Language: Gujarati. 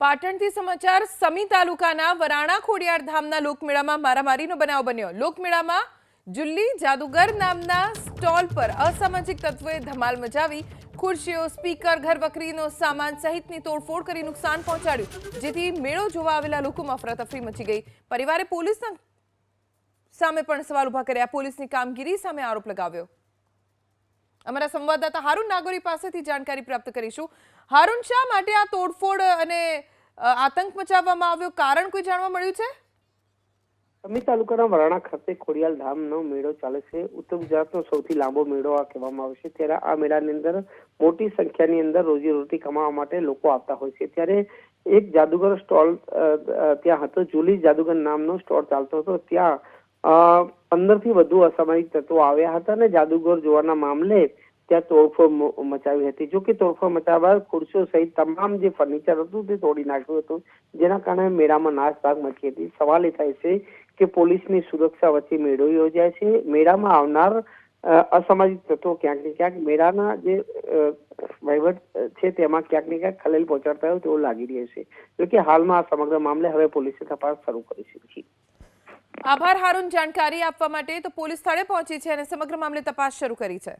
પાટણથી સમાચાર, સમી તાલુકાના વરાણા ખોડિયાર ધામના લોકમેળામાં મારામારીનો બનાવ બન્યો. લોકમેળામાં જુલ્લી જાદુગર નામના સ્ટોલ પર અસામાજિક તત્વોએ ધમાલ મચાવી, ખુરશીઓ, સ્પીકર ઘર વકરીનો સામાન સહિતની તોડફોડ કરી નુકસાન પહોંચાડ્યું, જેથી મેળો જોવા આવેલા લોકોમાં અફરાતફરી મચી ગઈ. પરિવારે પોલીસના સામે પણ સવાલ ઊભા કર્યા. પોલીસની કામગીરી સામે આરોપ લગાવ્યો. અમારા સંવાદદાતા હારુન નાગોરી પાસેથી જાણકારી પ્રાપ્ત કરીશું. હારુન, શા માટે આ તોડફોડ અને આતંક મચાવવામાં આવ્યો? કારણ કોઈ જાણવા મળ્યું છે? અમી તાલુકાના વરાણા ખાતે ખોડિયાલ ધામનો મેળો ચાલે છે. ઉત્તર ગુજરાતનો સૌથી લાંબો મેળો આ કહેવામાં આવે છે. ત્યારે આ મેળાની અંદર મોટી સંખ્યાની અંદર રોજીરોટી કમાવા માટે લોકો આવતા હોય છે. ત્યારે એક જાદુગર સ્ટોલ ત્યાં હતો. જુલી જાદુગર નામનો સ્ટોલ ચાલતો હતો. ત્યાં પંદરથી વધુ અસામાજિક તત્વો આવ્યા હતા અને જાદુગર જોવાના મામલે ત્યાં તોડફોડ મચાવી હતી. જો કે તોડફોડ મચાવવા ખુરશીઓ સહિત તમામ જે ફર્નિચર હતું તે તોડી નાખ્યું હતું. જેના કારણે મેળામાં નાસભાગ મચી હતી. સવાલ એ થાય છે કે પોલીસની સુરક્ષા વચ્ચે મેળો યોજાય છે. મેળામાં આવનાર અસામાજિક તત્વો ક્યાંક ને ક્યાંક મેળાના જે વહીવટ છે તેમાં ક્યાંક ને ક્યાંક ખલેલ પહોંચાડતા હોય તેવું લાગી રહ્યું છે. જો કે હાલમાં આ સમગ્ર મામલે હવે પોલીસે તપાસ શરૂ કરી છે. આભાર, હારૂન જાણકારી આપવા માટે તો પોલીસ સ્થળે પહોંચી છે અને સમગ્ર મામલે તપાસ શરૂ કરી છે.